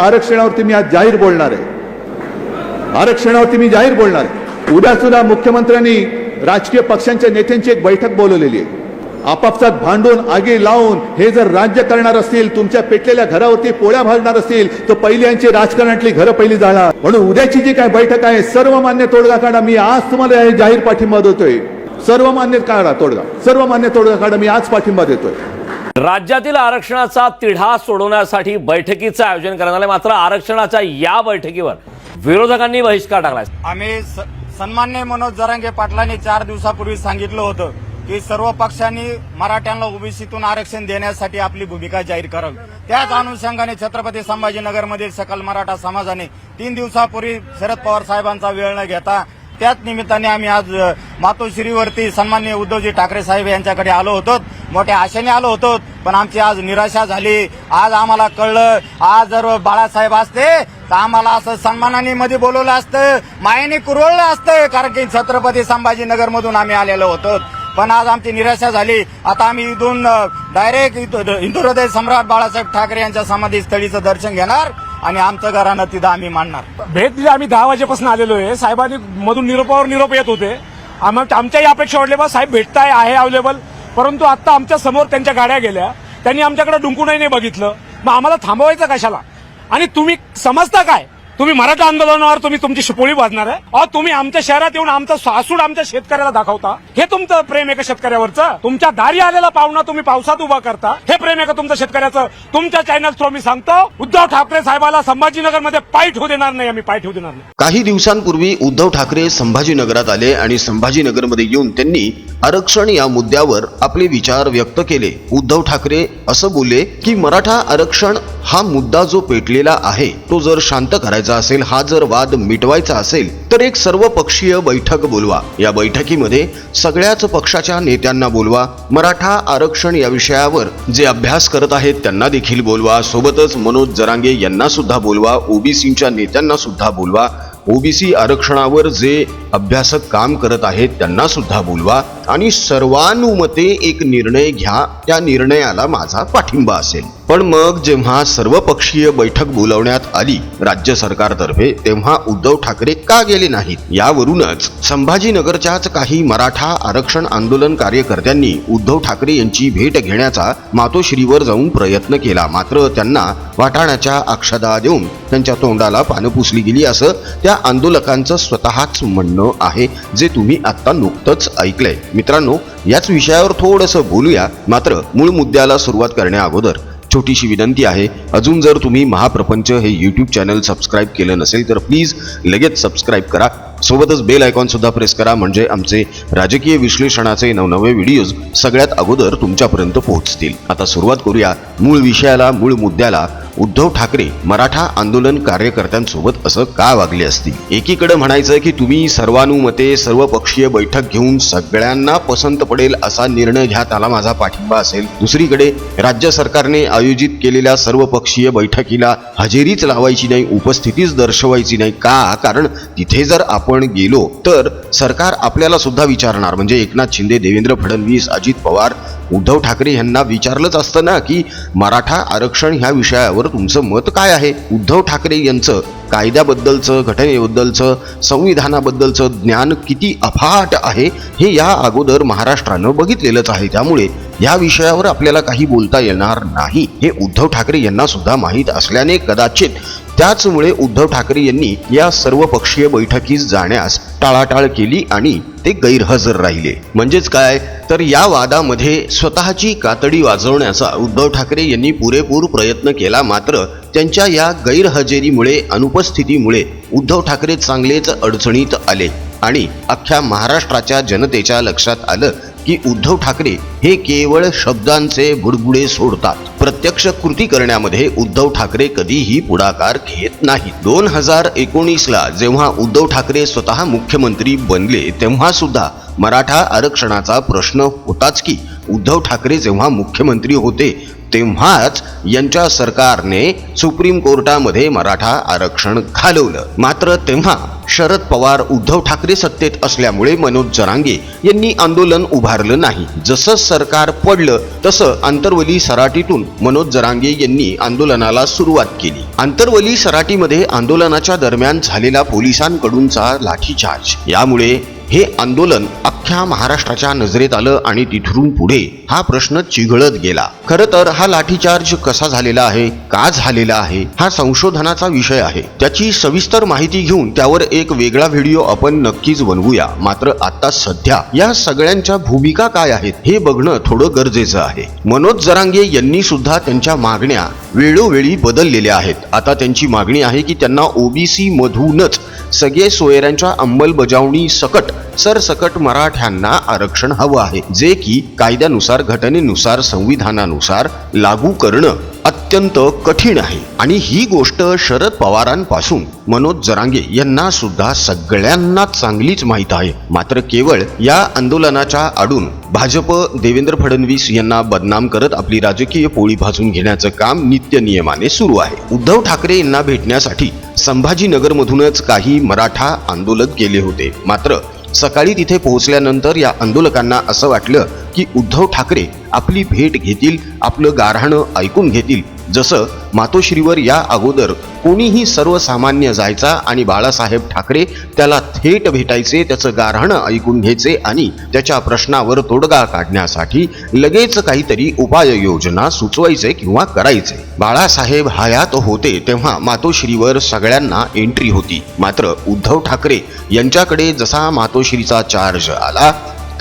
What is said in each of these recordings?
आरक्षणावरती मी आज जाहीर बोलणार आहे. आरक्षणावरती मी जाहीर बोलणार आहे. उद्या सुद्धा मुख्यमंत्र्यांनी राजकीय पक्षांच्या नेत्यांची एक बैठक बोलवलेली आहे. आपापसात भांडून आगी लावून हे जर राज्य करणार असतील तुमच्या पेटलेल्या घरावरती पोळ्या भाजणार असतील तर पहिली यांची राजकारणातली घरं पहिली जाणार. म्हणून उद्याची जी काय बैठक आहे सर्वमान्य तोडगा काढा मी आज तुम्हाला जाहीर पाठिंबा देतोय. सर्वमान्य काढा तोडगा. सर्वमान्य तोडगा काढा मी आज पाठिंबा देतोय. राज्यातील आरक्षणाचा तिढा सोडवण्यासाठी बैठकीचं आयोजन करण्यात आलं मात्र आरक्षणाच्या या बैठकीवर विरोधकांनी बहिष्कार टाकलाय. आम्ही स- सन्मान्य मनोज जरांगे पाटलांनी चार दिवसापूर्वी सांगितलं होतं की सर्व पक्षांनी मराठ्यांना ओबीसीतून आरक्षण देण्यासाठी आपली भूमिका जाहीर करावी. त्याच अनुषंगाने छत्रपती संभाजीनगरमधील सकल मराठा समाजाने तीन दिवसापूर्वी शरद पवार साहेबांचा वेळ न घेता त्याच निमित्ताने आम्ही आज मातोश्रीवरती सन्मान्य उद्धवजी ठाकरे साहेब यांच्याकडे आलो होतो. मोठ्या आशेने आलो होतो पण आमची आज निराशा झाली. आज आम्हाला कळलं आज जर बाळासाहेब असते तर आम्हाला असं सन्मानाने मध्ये बोलवलं असतं मायेने कुरवलं असतं कारण की छत्रपती संभाजीनगर मधून आम्ही आलेलो होतो. पण आज आमची निराशा झाली. आता आम्ही इथून डायरेक्ट हिंदू हृदय सम्राट बाळासाहेब ठाकरे यांच्या समाधीस्थळीचं दर्शन घेणार. आणि आमचं घरानं तिथं आम्ही मांडणार भेट दिली. आम्ही दहा वाजेपासून आलेलो आहे. साहेबांनी मधून निरोपावर निरोप येत होते. आम्हाला आमच्याही अपेक्षा वाटल्या बा साहेब भेटताय आहे अवेलेबल परंतु आता आमच्यासमोर त्यांच्या गाड्या गेल्या. त्यांनी आमच्याकडे डुंकूनही नाही बघितलं. मग आम्हाला थांबवायचं कशाला? आणि तुम्ही समजता काय? तुम्ही मराठा आंदोलनावर तुम्ही तुमची शिपोळी वाजणार आहे? अहो तुम्ही आमच्या शहरात येऊन आमचा सासूड आमच्या शेतकऱ्याला दाखवता. हे तुमचं प्रेम एका शेतकऱ्यावरचं? तुमच्या दारी आलेला पाहुणा तुम्ही पावसात उभा करता. हे प्रेम आहे का तुमचं शेतकऱ्याचं? तुमच्या चॅनल थ्रू मी सांगतो उद्धव ठाकरे साहेबाला संभाजीनगरमध्ये पाय ठेवू देणार नाही आम्ही पाय ठेवू देणार नाही. काही दिवसांपूर्वी उद्धव ठाकरे संभाजीनगरात आले आणि संभाजीनगरमध्ये येऊन त्यांनी आरक्षण या मुद्द्यावर आपले विचार व्यक्त केले. उद्धव ठाकरे असं बोलले की मराठा आरक्षण हा मुद्दा जो पेटलेला आहे तो जर शांत करायचा असेल हा जर वाद मिटवायचा असेल तर एक सर्वपक्षीय बैठक बोलवा. या बैठकीमध्ये सगळ्याच पक्षाच्या नेत्यांना बोलवा. मराठा आरक्षण या विषयावर जे अभ्यास करत आहेत त्यांना देखील बोलवा. सोबतच मनोज जरांगे यांना सुद्धा बोलवा. ओबीसीच्या नेत्यांना सुद्धा बोलवा. ओबीसी आरक्षणावर जे अभ्यासक काम करत आहेत त्यांना सुद्धा बोलवा. आणि सर्वानुमते एक निर्णय घ्या त्या निर्णयाला माझा पाठिंबा असेल. पण मग जेव्हा सर्वपक्षीय बैठक बोलवण्यात आली राज्य सरकारतर्फे तेव्हा उद्धव ठाकरे का गेले नाहीत? यावरूनच संभाजीनगरच्याच काही मराठा आरक्षण आंदोलन कार्यकर्त्यांनी उद्धव ठाकरे यांची भेट घेण्याचा मातोश्रीवर जाऊन प्रयत्न केला. मात्र त्यांना वाटाण्याच्या अक्षदा देऊन त्यांच्या तोंडाला पानं पुसली गेली असं त्या आंदोलकांचं स्वतःच म्हणणं आहे जे तुम्ही आत्ता नुकतंच ऐकलंय. मित्रांनो याच विषयावर थोडंसं बोलूया. मात्र मूळ मुद्द्याला सुरुवात करण्या अगोदर छोटीशी विनंती आहे अजून जर तुम्ही महाप्रपंच हे यूट्यूब चॅनल सबस्क्राईब केलं नसेल तर प्लीज लगेच सबस्क्राईब करा. सोबतच बेल आयकॉनसुद्धा प्रेस करा म्हणजे आमचे राजकीय विश्लेषणाचे नवनवे व्हिडिओज सगळ्यात अगोदर तुमच्यापर्यंत पोहोचतील. आता सुरुवात करूया मूळ विषयाला मूळ मुद्द्याला. उद्धव ठाकरे मराठा आंदोलन कार्यकर्त्यांसोबत असं का वागले असतील एकीकडे म्हणायचं की तुम्ही सर्वानुमते सर्वपक्षीय बैठक घेऊन सगळ्यांना पसंत पडेल असा निर्णय घ्या त्याला माझा पाठिंबा असेल. दुसरीकडे राज्य सरकारने आयोजित केलेल्या सर्वपक्षीय बैठकीला हजेरीच लावायची नाही उपस्थितीच दर्शवायची नाही. का? कारण तिथे जर आपण गेलो तर सरकार आपल्याला सुद्धा विचारणार. म्हणजे एकनाथ शिंदे देवेंद्र फडणवीस अजित पवार उद्धव ठाकरे यांना विचारलंच असतं ना की मराठा आरक्षण ह्या विषयावर तुमचं मत काय आहे? उद्धव ठाकरे यांचं कायद्याबद्दलचं घटनेबद्दलचं संविधानाबद्दलचं ज्ञान किती अफाट आहे हे या अगोदर महाराष्ट्रानं बघितलेलंच आहे. त्यामुळे या विषयावर आपल्याला काही बोलता येणार नाही. हे उद्धव ठाकरे यांना सुद्धा माहीत असल्याने कदाचित त्याचमुळे उद्धव ठाकरे यांनी या सर्वपक्षीय बैठकीस जाण्यास टाळाटाळ केली आणि ते गैरहजर राहिले. म्हणजेच काय? तर या वादामध्ये स्वतःची कातडी वाजवण्याचा उद्धव ठाकरे यांनी पुरेपूर प्रयत्न केला मात्र त्यांच्या या गैरहजेरीमुळे अनुपस्थितीमुळे उद्धव ठाकरे चांगलेच अडचणीत आले. आणि अख्ख्या महाराष्ट्राच्या जनतेच्या लक्षात आलं की उद्धव ठाकरे हे केवळ शब्दांचे बुडबुडे सोडतात. प्रत्यक्ष कृती करण्यामध्ये उद्धव ठाकरे कधीही पुढाकार घेत नाही दोन हजार एकोणीसला जेव्हा उद्धव ठाकरे स्वतः मुख्यमंत्री बनले तेव्हा सुद्धा मराठा आरक्षणाचा प्रश्न होताच की उद्धव ठाकरे जेव्हा मुख्यमंत्री होते तेव्हाच यांच्या सरकारने सुप्रीम कोर्टामध्ये मराठा आरक्षण घालवलं. मात्र तेव्हा शरद पवार उद्धव ठाकरे सत्तेत असल्यामुळे मनोज जरांगे यांनी आंदोलन उभारलं नाही. जसं सरकार पडलं तसं आंतरवली सराटीतून मनोज जरांगे यांनी आंदोलनाला सुरुवात केली. आंतरवली सराटीमध्ये आंदोलनाच्या दरम्यान झालेला पोलिसांकडूनचा लाठीचार्ज. यामुळे हे आंदोलन अख्ख्या महाराष्ट्राच्या नजरेत आलं आणि तिथून पुढे हा प्रश्न चिघळत गेला. खरं तर हा लाठीचार्ज कसा झालेला आहे का झालेला आहे हा संशोधनाचा विषय आहे. त्याची सविस्तर माहिती घेऊन त्यावर एक वेगळा व्हिडिओ आपण नक्कीच बनवूया. मात्र आता सध्या या सगळ्यांच्या भूमिका काय आहेत हे बघणं थोडं गरजेचं आहे. मनोज जरांगे यांनी सुद्धा त्यांच्या मागण्या वेळोवेळी बदललेल्या आहेत. आता त्यांची मागणी आहे की त्यांना ओबीसी मधूनच सगळे सोयऱ्यांच्या अंमलबजावणी सकट सरसकट मराठ्यांना आरक्षण हवं आहे. जे की कायद्यानुसार घटनेनुसार संविधानानुसार लागू करणं अत्यंत कठीण आहे. आणि ही गोष्ट शरद पवारांपासून मनोज जरांगे यांना सुद्धा सगळ्यांना चांगलीच माहीत आहे. मात्र केवळ या आंदोलनाच्या आडून भाजप देवेंद्र फडणवीस यांना बदनाम करत आपली राजकीय पोळी भाजून घेण्याचं काम नित्य नियमाने सुरू आहे. उद्धव ठाकरे यांना भेटण्यासाठी संभाजीनगरमधूनच काही मराठा आंदोलक गेले होते. मात्र सकाळी तिथे पोहोचल्यानंतर या आंदोलकांना असं वाटलं की उद्धव ठाकरे आपली भेट घेतील आपलं गारहाणं ऐकून घेतील. जसं मातोश्रीवर या अगोदर कोणीही सर्वसामान्य जायचा आणि बाळासाहेब ठाकरे त्याला थेट भेटायचे त्याचं गारहाणं ऐकून घ्यायचे आणि त्याच्या प्रश्नावर तोडगा काढण्यासाठी लगेच काहीतरी उपाययोजना सुचवायचे किंवा करायचे. बाळासाहेब हयात होते तेव्हा मातोश्रीवर सगळ्यांना एंट्री होती. मात्र उद्धव ठाकरे यांच्याकडे जसा मातोश्रीचा चार्ज आला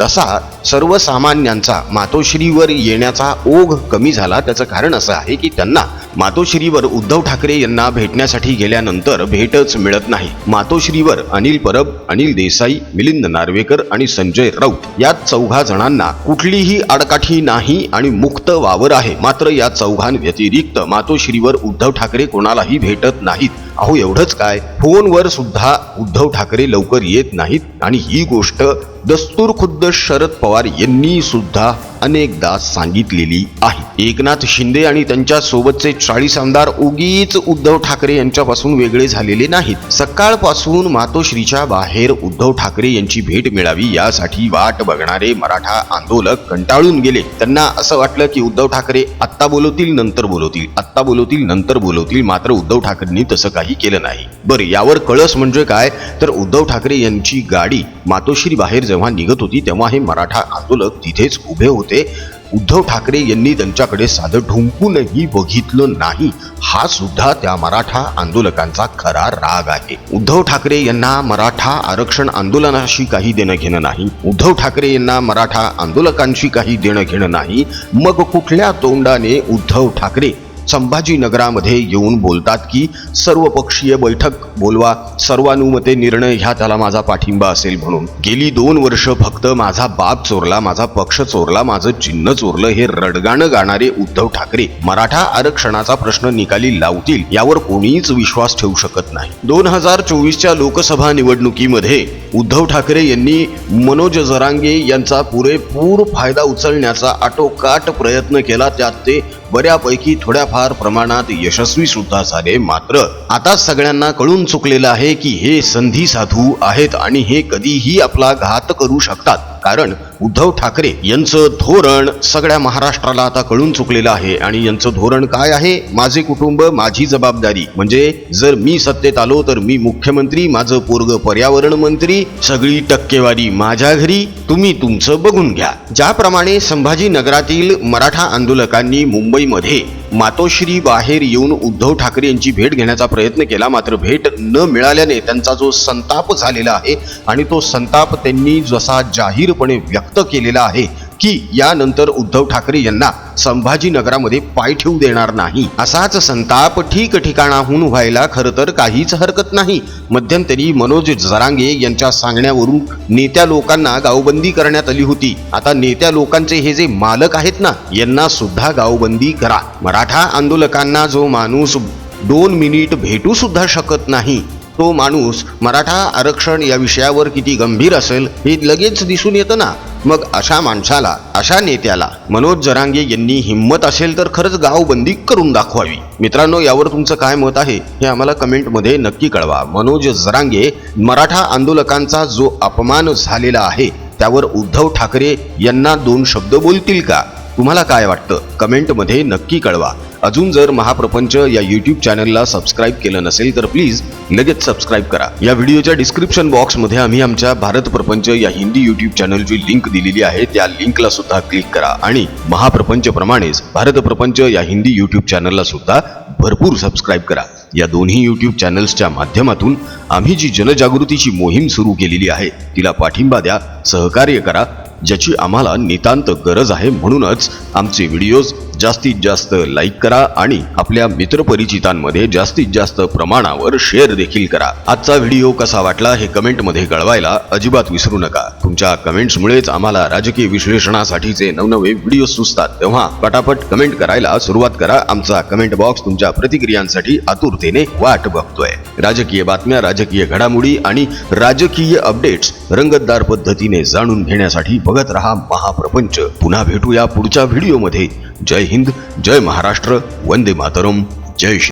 तसा सर्वसामान्यांचा मातोश्रीवर येण्याचा ओघ कमी झाला. त्याचं कारण असं आहे की त्यांना मातोश्रीवर उद्धव ठाकरे यांना भेटण्यासाठी गेल्यानंतर भेटच मिळत नाही. मातोश्रीवर अनिल परब अनिल देसाई मिलिंद नार्वेकर आणि संजय राऊत या चौघा जणांना कुठलीही आडकाठी नाही आणि मुक्त वावर आहे. मात्र या चौघांव्यतिरिक्त मातोश्रीवर उद्धव ठाकरे कोणालाही भेटत नाहीत. अहो एवढंच काय? फोनवर सुद्धा उद्धव ठाकरे लवकर येत नाहीत आणि ही गोष्ट दस्तूर खुद्द शरद पवार यांनी सुद्धा अनेकदा सांगितलेली आहे. एकनाथ शिंदे आणि त्यांच्या सोबतचे चाळीस आमदार उगीच उद्धव ठाकरे यांच्यापासून वेगळे झालेले नाहीत. सकाळपासून मातोश्रीच्या बाहेर उद्धव ठाकरे यांची भेट मिळावी यासाठी वाट बघणारे मराठा आंदोलक कंटाळून गेले. त्यांना असं वाटलं की उद्धव ठाकरे आत्ता बोलवतील नंतर बोलवतील आत्ता बोलवतील नंतर बोलवतील मात्र उद्धव ठाकरेंनी तसं काही केलं नाही. बरं यावर कळस म्हणजे काय? तर उद्धव ठाकरे यांची गाडी मातोश्री बाहेर जेव्हा निघत होती तेव्हा हे मराठा आंदोलक तिथेच उभे होते. उद्धव ठाकरे यांनी त्यांच्याकडे साधं ढुंकूनही बघितलं नाही. हा सुद्धा त्या मराठा आंदोलकांचा खरा राग आहे. उद्धव ठाकरे यांना मराठा आरक्षण आंदोलनाशी काही देणं घेणं नाही. उद्धव ठाकरे यांना मराठा आंदोलकांशी काही देणं घेणं नाही. मग कुठल्या तोंडाने उद्धव ठाकरे संभाजीनगरामध्ये येऊन बोलतात की सर्वपक्षीय बैठक बोलवा सर्वानुमते निर्णय ह्या त्याला माझा पाठिंबा असेल म्हणून. गेली दोन वर्ष फक्त माझा बाप चोरला माझा पक्ष चोरला माझं चिन्ह चोरलं हे रडगाणं गाणारे उद्धव ठाकरे. मराठा आरक्षणाचा प्रश्न निकाली लावतील यावर कोणीच विश्वास ठेवू शकत नाही. दोन हजार चोवीसच्या लोकसभा निवडणुकीमध्ये उद्धव ठाकरे यांनी मनोज जरांगे यांचा पुरेपूर फायदा उचलण्याचा आटोकाट प्रयत्न केला. त्यात ते बऱ्यापैकी थोड्याफार प्रमाणात यशस्वी सुद्धा झाले. मात्र आता सगळ्यांना कळून चुकलेलं आहे की हे संधी साधू आहेत आणि हे कधीही आपला घात करू शकतात. कारण उद्धव ठाकरे यांचं धोरण सगळ्या महाराष्ट्राला आता कळून चुकलेलं आहे. आणि यांचं धोरण काय आहे? माझे कुटुंब माझी जबाबदारी. म्हणजे जर मी सत्तेत आलो तर मी मुख्यमंत्री माझं पोरग पर्यावरण मंत्री सगळी टक्केवारी माझ्या घरी. तुम्ही तुमचं बघून घ्या. ज्याप्रमाणे संभाजीनगरातील मराठा आंदोलकांनी मुंबईमध्ये मातोश्री बाहेर येऊन उद्धव ठाकरे यांची भेट घेण्याचा प्रयत्न केला. मात्र भेट न मिळाल्याने त्यांचा जो संताप झालेला आहे आणि तो संताप त्यांनी जसा जाहीरपणे व्यक्त केलेला आहे की यानंतर उद्धव ठाकरे यांना संभाजीनगरामध्ये पाय ठेवू देणार नाही. असाच संताप ठीक ठिकाणाहून व्हायला खरं तर काहीच हरकत नाही. मध्यंतरी मनोज जरांगे यांच्या सांगण्यावरून नेत्या लोकांना गावबंदी करण्यात आली होती. आता नेत्या लोकांचे हे जे मालक आहेत ना यांना सुद्धा गावबंदी करा. मराठा आंदोलकांना जो माणूस दोन मिनिट भेटू सुद्धा शकत नाही. तो माणूस मराठा आरक्षण या विषयावर किती गंभीर असेल हे लगेच दिसून येतं ना? मग अशा माणसाला अशा नेत्याला मनोज जरांगे यांनी हिंमत असेल तर खरंच गावबंदी करून दाखवावी. मित्रांनो यावर तुमचं काय मत आहे हे आम्हाला कमेंटमध्ये नक्की कळवा. मनोज जरांगे मराठा आंदोलकांचा जो अपमान झालेला आहे त्यावर उद्धव ठाकरे यांना दोन शब्द बोलतील का? तुम्हाला काय वाटतं? कमेंटमध्ये नक्की कळवा. अजून जर महाप्रपंच या यूट्यूब चॅनलला सबस्क्राईब केलं नसेल तर प्लीज लगेच सबस्क्राईब करा. या व्हिडिओच्या डिस्क्रिप्शन बॉक्समध्ये आम्ही आमच्या भारत प्रपंच या हिंदी यूट्यूब चॅनलची लिंक दिलेली आहे. त्या लिंकला सुद्धा क्लिक करा. आणि महाप्रपंच प्रमाणेच भारत प्रपंच या हिंदी यूट्यूब चॅनलला सुद्धा भरपूर सबस्क्राईब करा. या दोन्ही यूट्यूब चॅनल्सच्या माध्यमातून आम्ही जी जनजागृतीची मोहीम सुरू केलेली आहे तिला पाठिंबा द्या सहकार्य करा ज्याची आम्हाला नितांत गरज आहे म्हणूनच आमचे व्हिडिओज जास्तीत जास्त लाईक करा आणि आपल्या मित्रपरिचितांमध्ये जास्तीत जास्त प्रमाणावर शेअर देखील करा. आजचा व्हिडिओ कसा वाटला हे कमेंटमध्ये कळवायला अजिबात विसरू नका. तुमच्या कमेंट्समुळेच आम्हाला राजकीय विश्लेषणासाठीचे नवनवे व्हिडिओ सुचतात. तेव्हा पटापट कमेंट करायला सुरुवात करा. आमचा कमेंट बॉक्स तुमच्या प्रतिक्रियांसाठी आतुरतेने वाट बघतोय. राजकीय बातम्या राजकीय घडामोडी आणि राजकीय अपडेट्स रंगतदार पद्धतीने जाणून घेण्यासाठी बघत रहा महाप्रपंच. पुन्हा भेटूया पुढच्या व्हिडिओमध्ये. जय हिंद जय महाराष्ट्र वंदे मातरम जय श्री